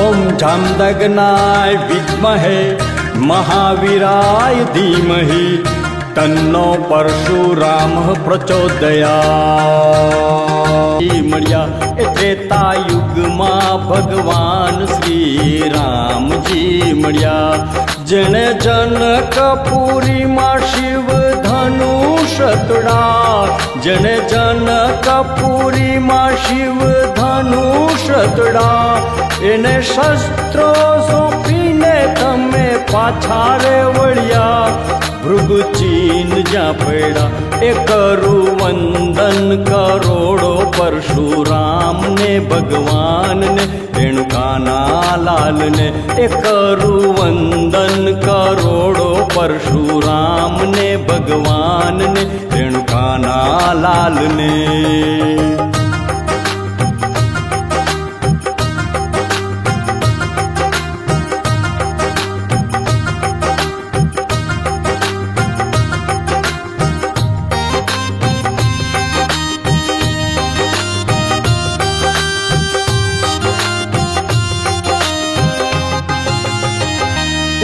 ओम जामदग्नाय विद्महे, महावीराय धीमहि, तन्नो परशुराम प्रचोदया मरिया त्रेता युग माँ भगवान श्री राम जी मरिया। जन जन कपूरी माँ शिव धनुष तुड़ा जन जन कपूरी माँ शिव धनुष तुड़ा એને શસ્ત્રો સોંપીને તમે પાછા રે વળ્યા ભૃગુચીન જ્યાં પડ્યા, એ કરું વંદન કરોડો પરશુરામને, ભગવાનને રેણુકાના લાલને. એ કરું વંદન કરોડો પરશુરામને, ભગવાનને રેણુકાના લાલને.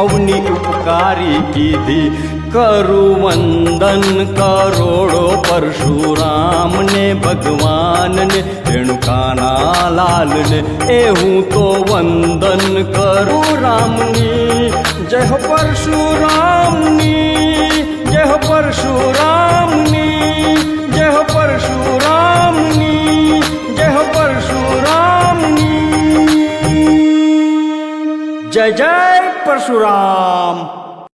અવની ઉપકારી કીધી. કરું વંદન કરોડો પરશુરામને, ભગવાનને, રેણુકાના લાલને. એ હું તો વંદન કરું રામની. જય હો જય જય પરશુરામ.